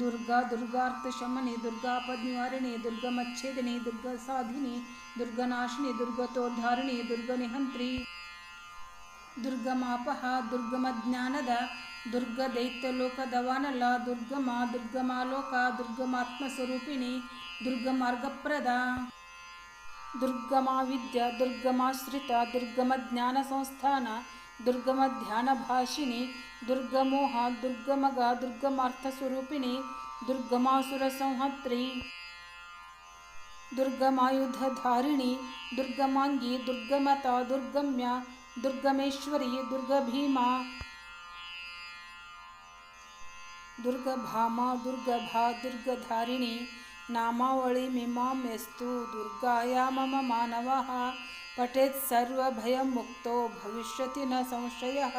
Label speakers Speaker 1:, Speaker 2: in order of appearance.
Speaker 1: ದುರ್ಗಾ ದುರ್ಗಾರ್ಥ ಶಮನೆ ಪದ ದುರ್ಗಮಚ್ಛೇದನೆ ದುರ್ಗ ಸಾಧಿನಿ ದುರ್ಗನಾಶಿನಿ ದುರ್ಗತೋದ್ಧಾರಣೆ ದುರ್ಗನಿಹಂತ್ರಿ ದುರ್ಗ ದುರ್ಗಮಜ್ಞಾನದ ದುರ್ಗ ದೈತ್ಯಲೋಕ ದವಾನಲ ದುರ್ಗಮ ದುರ್ಗಮಾಲೋಕ ದುರ್ಗಮಾತ್ಮ ಸ್ವರೂಪಿಣಿ, ದುರ್ಗ ದುರ್ಗಮಾರ್ಗಪ್ರದ ದುರ್ಗಮಾವಿದ್ಯ ದುರ್ಗಮಾಶ್ರಿತ ದುರ್ಗಮ ಜ್ಞಾನ ಸಂಸ್ಥಾನ दुर्गमध्यानभाषिणि दुर्गमोहा दुर्गमगा दुर्गमार्थस्वरूपिणि दुर्गमासुरसंहत्री दुर्गमायुधधारिणि दुर्गमाङ्गी दुर्गमता दुर्गम्या दुर्गमेश्वरी दुर्गभीमा दुर्गभामा दुर्गभा दुर्गधारिणी नामावळीमिमामेस्तु दुर्गाया मम मानवः पठेत् सर्वभयमुक्तो भविष्यति न संशयः।